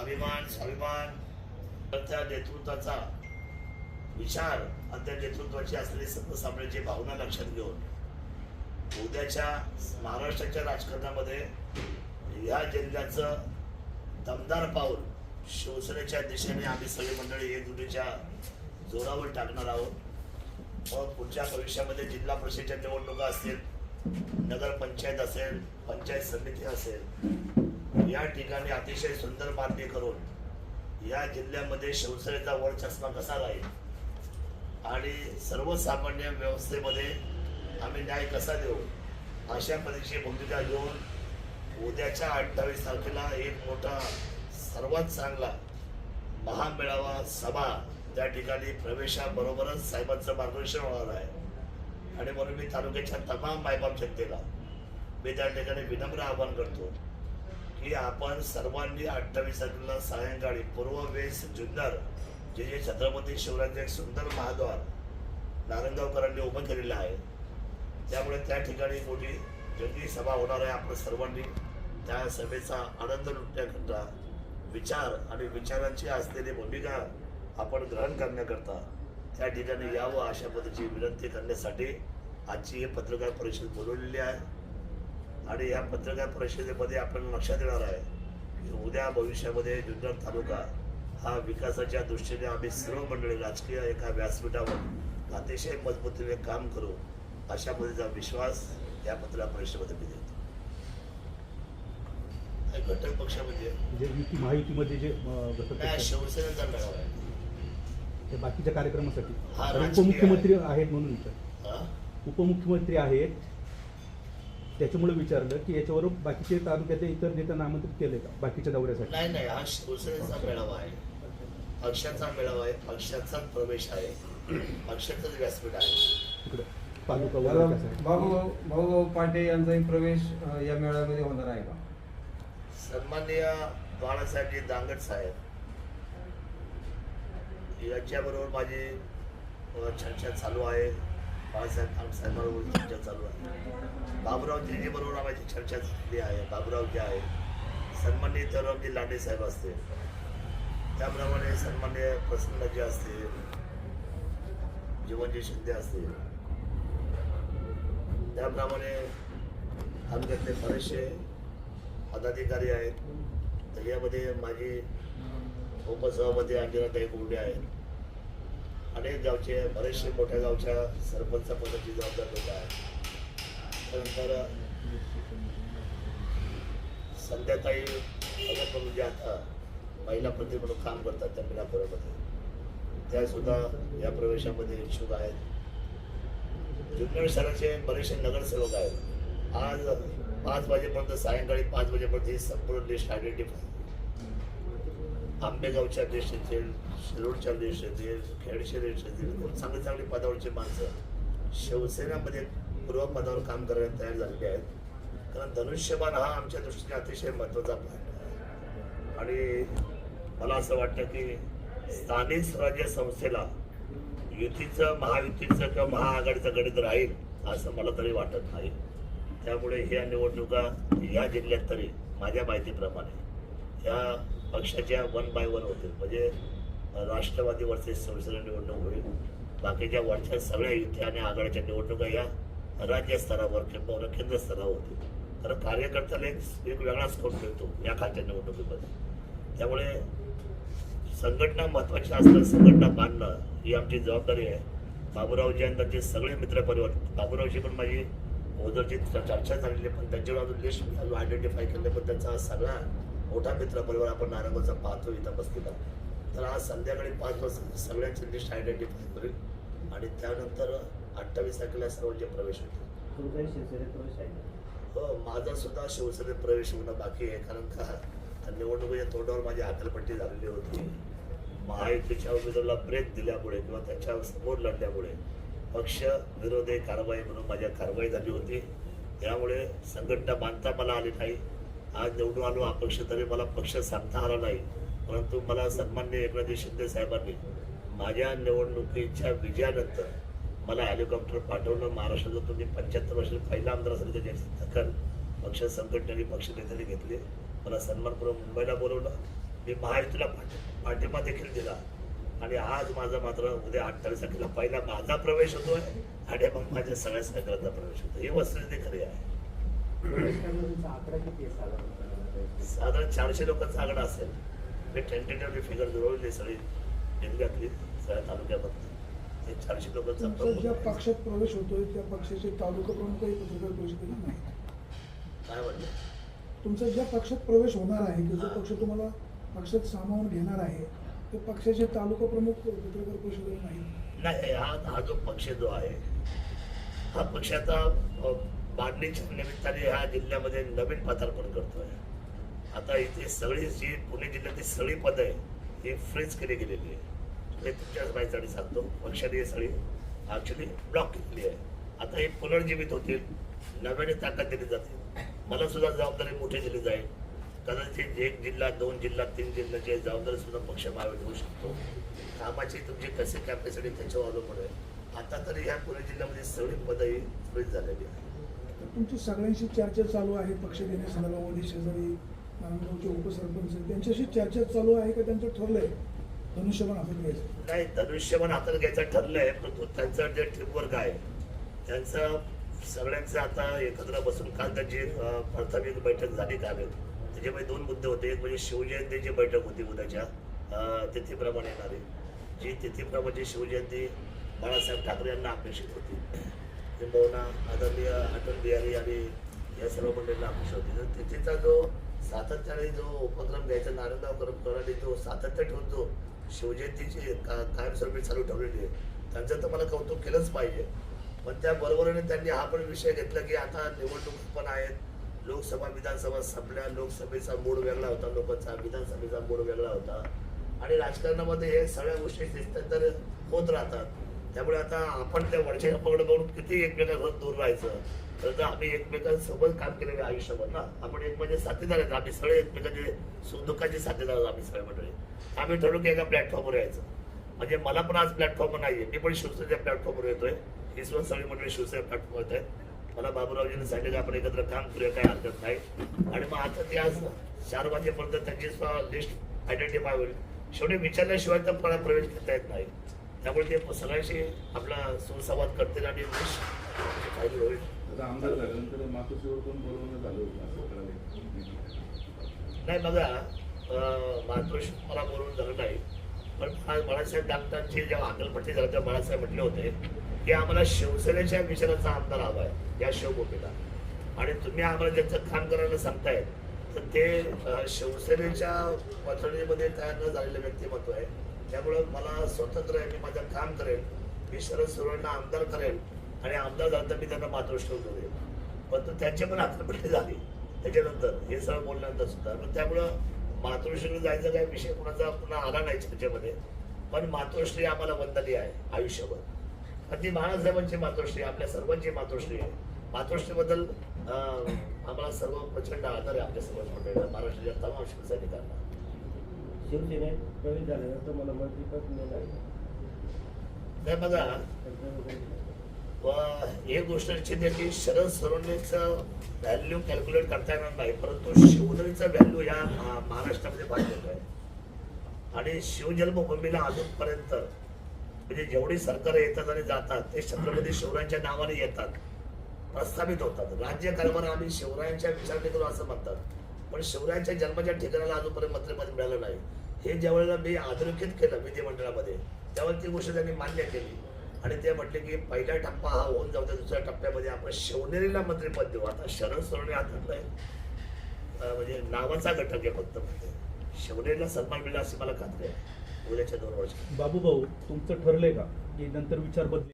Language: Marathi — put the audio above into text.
अभिमान स्वाभिमान तर त्या नेतृत्वाचा विचार आणि त्या नेतृत्वाची असलेली सर्वसामान्यांची भावना लक्षात घेऊन उद्याच्या महाराष्ट्राच्या राजकारणामध्ये या जिल्ह्याचं दमदार पाऊल शिवसेनेच्या दिशेने आम्ही सगळी मंडळी एकजुटीच्या जोरावर टाकणार आहोत. मग पुढच्या भविष्यामध्ये जिल्हा परिषदेच्या निवडणुका असतील नगरपंचायत असेल पंचायत समिती असेल या ठिकाणी अतिशय सुंदर बांधणी करून या जिल्ह्यामध्ये शिवसेनेचा वरचष्मा कसा राहील? आणि सर्वसामान्य व्यवस्थेमध्ये आम्ही न्याय कसा देऊ? अशा पद्धतीची भूमिका घेऊन उद्याच्या अठ्ठावीस तारखेला एक मोठा सर्वात चांगला महामेळावा सभा त्या ठिकाणी प्रवेशाबरोबरच साहेबांचं मार्गदर्शन होणार आहे. आणि म्हणून मी तालुक्याच्या तमाम मायबाप जनतेला मी त्या ठिकाणी विनम्र आवाहन करतो. की आपण सर्वांनी अठ्ठावीस तारखेला सायंकाळी पूर्व वेस जुन्नर जे जे छत्रपती शिवरायांचे एक सुंदर महाद्वार नारायणगावकरांनी उभं केलेलं आहे. त्यामुळे त्या ठिकाणी मोठी जंगी सभा होणार आहे आपण सर्वांनी. त्या सभेचा आनंद लुटण्याकरता विचार आणि विचारांची असलेली भूमिका आपण ग्रहण करण्याकरता त्या ठिकाणी यावं अशा पद्धतीची विनंती करण्यासाठी आजची ही पत्रकार परिषद बोलवलेली आहे. आणि या पत्रकार परिषदेमध्ये आपण लक्षात येणार आहे की उद्या भविष्यामध्ये जुन्नर तालुका हा विकासाच्या दृष्टीने आम्ही सर्व मंडळी राजकीय एका व्यासपीठावर अतिशय मजबूतीने काम करू अशा पद्धतीचा विश्वास या पत्रकार परिषदेमध्ये मी देतो. घटक पक्ष म्हणजे? महायुतीमध्ये जे शिवसेनेचा मेळावा आहे. ते बाकीच्या कार्यक्रमासाठी. उपमुख्यमंत्री आहेत म्हणून? उपमुख्यमंत्री आहेत त्याच्यामुळे विचारलं की याच्यावर बाकीचे तालुक्यातल्या इतर नेत्यांना आमंत्रित केले का? बाकीच्या दौऱ्यासाठी. नाही नाही हा शिवसेनेचा मेळावा आहे. पक्षाचा मेळावा आहे. पक्षाचाच प्रवेश आहे. पक्षाचंच व्यासपीठ आहे. तालुका? भाऊ भाऊ पाटे यांचाही प्रवेश या मेळाव्यामध्ये होणार आहे का? सन्माननीय बाळासाहेबजी दांगट साहेब. याच्याबरोबर माझी चर्चा चालू आहे. बाळासाहेब दांगट चर्चा चालू आहे. बाबुरावजी बरोबर माझी चर्चा झालेली आहे. बाबुरावजी आहे सन्मान्य तरुणजी लांडे साहेब असते. त्याप्रमाणे सन्मान्य प्रसन्नजी असतील जीवनजी शिंदे असतील त्याप्रमाणे तालुक्यातले बरेचसे पदाधिकारी आहेत. त्याच्यामध्ये माझी उपसभापती अंजनाताई कोंडे आहेत. अनेक गावचे बरेचसे मोठ्या गावच्या सरपंच पदाची जबाबदार लोक आहेत. त्यानंतर संध्याकाळी म्हणून ज्या आता महिला प्रति म्हणून काम करतात त्या मिनापुरामध्ये त्या सुद्धा या प्रवेशामध्ये इच्छुक आहेत. जुन्नर शहराचे बरेचसे नगरसेवक आहेत. आज पाच वाजेपर्यंत सायंकाळी पाच वाजेपर्यंत ही संपूर्ण लिस्ट आयडेंटिफाय आंबेगावच्या लिस्ट येतील शिरूरच्या लिस्ट येतील खेडचे लिस्ट येतील चांगले चांगले पदावरची माणसं शिवसेनेमध्ये पूर्व पदावर काम करायला तयार झालेले आहेत. कारण धनुष्यबाण हा आमच्या दृष्टीने अतिशय महत्त्वाचा पॉईंट आहे. आणि मला असं वाटतं की स्थानिक स्वराज्य संस्थेला युतीचं महायुतीचं किंवा महाआघाडीचं गणित राहील असं मला तरी वाटत नाही. त्यामुळे ह्या निवडणुका या जिल्ह्यात तरी माझ्या माहितीप्रमाणे या पक्षाच्या वन बाय वन होतील. म्हणजे राष्ट्रवादी वर्सेस शिवसेना निवडणूक होईल. बाकीच्या वरच्या सगळ्या युती आणि आघाडीच्या निवडणुका या राज्य स्तरावर किंवा केंद्र स्तरावर होतील. कारण कार्यकर्त्याला एक एक वेगळा स्कोप मिळतो या खालच्या निवडणुकीमध्ये. त्यामुळे संघटना महत्वाची असणं संघटना बांधणं ही आमची जबाबदारी आहे. बाबूरावजी आणि त्यांचे सगळे मित्र परिवार बाबूरावजी पण माझी ओदरची चर्चा झालेली आहे, पण त्यांच्यावर अजून लिस्ट अजून आयडेंटिफाय केलं पण त्यांचा सगळा मोठा मित्र परिवार आपण नारायणगावचा पाहतो इथं बसलेला तर आज संध्याकाळी पाच वाजता सगळ्यांची लिस्ट आयडेंटिफाय करेल आणि त्यानंतर अठ्ठावीस तारखेला सर्वांचे प्रवेश होतील? हो माझा सुद्धा शिवसेनेत प्रवेश होणं बाकी आहे कारण का? निवडणुकीच्या तोंडावर माझी हाकलपट्टी झालेली होती. महायुतीच्या उमेदवाराला ब्रेक दिल्यामुळे किंवा त्याच्यासमोर लढल्यामुळे पक्ष विरोधी कारवाई म्हणून माझ्या कारवाई झाली होती. त्यामुळे संघटना बांधता मला आली नाही. आज निवडून आलो अपक्ष तरी मला पक्ष सांगता आला नाही. परंतु मला सन्मान्य एकनाथ शिंदे साहेबांनी माझ्या निवडणुकीच्या विजयानंतर मला हेलिकॉप्टर पाठवलं. महाराष्ट्राचं तुम्ही पंच्याहत्तर वर्ष पहिला आमदार असेल त्याची दखल पक्ष संघटनेने पक्ष नेत्यांनी घेतले. मला सन्मानपूर्वक मुंबईला बोलवलं. मी महायुतीला पाठी- पाठिंबा देखील दिला. आणि आज माझा मात्र उद्या अठ्ठावीस तारखेला पहिला माझा प्रवेश होतोय. आणि मग माझ्या सगळ्या सहकाराचा प्रवेश होतो ही वस्तुस्थिती खरी आहे. साधारण? चारशे लोकांचा आकडा असेल. मी टेंटेटिव्हली फिगर जुळवली सगळी. जिल्ह्यातली सगळ्या तालुक्यामधली. ते चारशे लोकांचा प्रमुख ज्या. पक्षात प्रवेश होतोय त्या पक्षाचे तालुका प्रमुखही पत्रकार परिषदेला नाही काय म्हणलं? तुमचा ज्या पक्षात प्रवेश होणार आहे किंवा जो पक्ष तुम्हाला पक्षात सामावून घेणार आहे ते पक्षाचे तालुका प्रमुख पत्रकार परिषदेला नाही नाही हा हा जो पक्ष जो आहे हा पक्ष आता अ, बांधणीच्या निमित्ताने ह्या जिल्ह्यामध्ये नवीन पदार्पण करतोय? आता इथे सगळी जी पुणे जिल्ह्यातली सगळी पदं आहे ही फ्रीज केली गेलेली आहे. हे तुमच्याच माहितीसाठी सांगतो पक्षाने ही सगळी ॲक्च्युली ब्लॉक केलेली आहे. आता हे पुनर्जीवित होतील नव्याने ताकद दिली जाते. मला सुद्धा जबाबदारी मोठी दिली जाईल. कदाचित एक जिल्हा दोन जिल्हा तीन जिल्ह्याची जबाबदारी सुद्धा पक्ष महावीर होऊ शकतो. कामाची तुमची कसे कॅपॅसिटी त्याच्यावर अवलंबून आहे. आता तरी ह्या पुणे जिल्ह्यामध्ये सगळी पदं ही फ्रीज झालेली आहे तुमची सगळ्यांशी चर्चा चालू आहे पक्ष देण्यासंदर्भामध्ये शेजारी नांदगावचे उपसरपंच त्यांच्याशी चर्चा चालू आहे का? त्यांचं ठरलंय. धनुष्यबाण हातात घ्यायचं. नाही धनुष्यबाण हातात घ्यायचं ठरलंय परंतु त्यांचं जे टीमवर्क आहे त्यांचं सगळ्यांचं आता एकत्र बसून काल त्यांची प्राथमिक बैठक झाली काल. त्याच्यामध्ये दोन मुद्दे होते. एक म्हणजे शिवजयंतीची बैठक होती उद्याच्या तिथीप्रमाणे येणारी. जी तिथीप्रमाणे शिवजयंती बाळासाहेब ठाकरे यांना अपेक्षित होती. किंबहुना आदरणीय अटल बिहारी आणि या सर्व मंडळींना अपेक्षा होती तर तिथीचा जो सातत्याने जो उपक्रम घ्यायचा नारायणराव करमकरांनी जो सातत्य ठेवून जो शिवजयंतीची का कायमस्वरूपी चालू ठेवलेली आहे त्यांचं तर मला कौतुक केलंच पाहिजे. पण त्या बरोबरीने त्यांनी हा पण विषय घेतला की आता निवडणूक पण आहेत. लोकसभा विधानसभा संपल्या लोकसभेचा मूड वेगळा होता लोकांचा विधानसभेचा मूड वेगळा होता. आणि राजकारणामध्ये हे सगळ्या गोष्टी तर होत राहतात. त्यामुळे आता आपण त्या वरच्या पकड बघून किती एकमेकांपासून दूर राहायचं. तर आम्ही एकमेकांसोबत काम केलेलं आहे आयुष्यभर ना. आपण एक म्हणजे साथीदार आहेत. आम्ही सगळे एकमेकांचे सुखदुःखाचे साथीदार आहोत आम्ही सगळे मंडळी. आम्ही ठरवू की एका प्लॅटफॉर्मवर यायचं. म्हणजे मला पण आज प्लॅटफॉर्म आहे मी पण शिवसेनेच्या प्लॅटफॉर्मवर येतोय. ही सुद्धा सगळी मंडळी शिवसेना प्लॅटफॉर्मवर येत आहेत मला बाबूरावजींनी सांगितलं की आपण एकत्र काम करूया काही हरकत नाही. आणि मग आता ते आज चार वाजेपर्यंत त्यांची सुद्धा लिस्ट आयडेंटिफाय होईल. शेवटी विचारल्याशिवाय तर मला प्रवेश घेता येत नाही. त्यामुळे ते सगळ्यांशी आपला सुसंवाद करतील आणि list फाईल होईल. आता आमदार झाल्यानंतर मातोश्रीवर पण बोलवण्यात आलं होतं असं कळालं नाही बघा मातृश्री मला बोलून झालं नाही पण आज बाळासाहेब डाक्टरांची जेव्हा अंगलपट्टी झाली तेव्हा बाळासाहेब म्हटले होते की आम्हाला शिवसेनेच्या विचाराचा आमदार हवा आहे या शिवभूमीला. आणि तुम्ही आम्हाला ज्यांचं काम करायला सांगताय तर ते शिवसेनेच्या पथडीमध्ये तयार न झालेलं व्यक्तिमत्व आहे त्यामुळं मला स्वतंत्र आहे मी माझं काम करेन मी शरद सोरेंना आमदार करेन आणि आमदार झालं तर मी त्यांना मातृश्री देईन पण त्यांची पण अंगलपट्टी झाली. त्याच्यानंतर हे सगळं बोलल्यानंतर सुद्धा. पण त्यामुळं मातृश्रीला जायचा काही विषय कुणाचा पुन्हा आला नाही त्याच्यामध्ये. पण मातृश्री आम्हाला वंदनीय आहे आयुष्यभर. आणि ती बाळासाहेबांची मातृश्री आपल्या सर्वांची मातृश्री आहे. मातृश्रीबद्दल आम्हाला सर्व प्रचंड आदर आहे आपल्या सर्व मंडळीला महाराष्ट्राच्या तमाम शिवसैनिकांना. शिवसेनेत प्रवेश झाल्यानंतर मला मंत्रीपद मिळणार नाही बघा. एक गोष्ट निश्चित आहे की शरद सोनवणेचं व्हॅल्यू कॅल्क्युलेट करता येणार नाही परंतु शिवधरीचं व्हॅल्यू ह्या महा- महाराष्ट्रामध्ये मोठं आहे. आणि शिवजन्मभूमीला अजूनपर्यंत म्हणजे जेवढी सरकार येतात आणि जातात ते छत्रपती शिवरायांच्या नावाने येतात प्रस्थापित होतात. राज्य कारभार आम्ही शिवरायांच्या विचारणे करू असं म्हणतात. पण शिवरायांच्या जन्माच्या ठिकाणाला अजूनपर्यंत मंत्रिपद मिळालं नाही. हे ज्या वेळेला मी अधोरेखित केलं विधिमंडळामध्ये त्यावेळेला ती गोष्ट त्यांनी मान्य केली. आणि ते म्हटले की पहिला टप्पा हा होऊन जाऊ द्या दुसऱ्या टप्प्यामध्ये आपण शिवनेरीला मंत्रिपद देऊ. आता शरद सोडणे हातात नाही म्हणजे नावाचा घटक आहे फक्त म्हणजे. शिवनेरीला सन्मान मिळला अशी मला खात्री आहे. उद्याच्या दोन वर्षात. बाबू भाऊ तुमचं ठरलंय का? की नंतर विचार बदल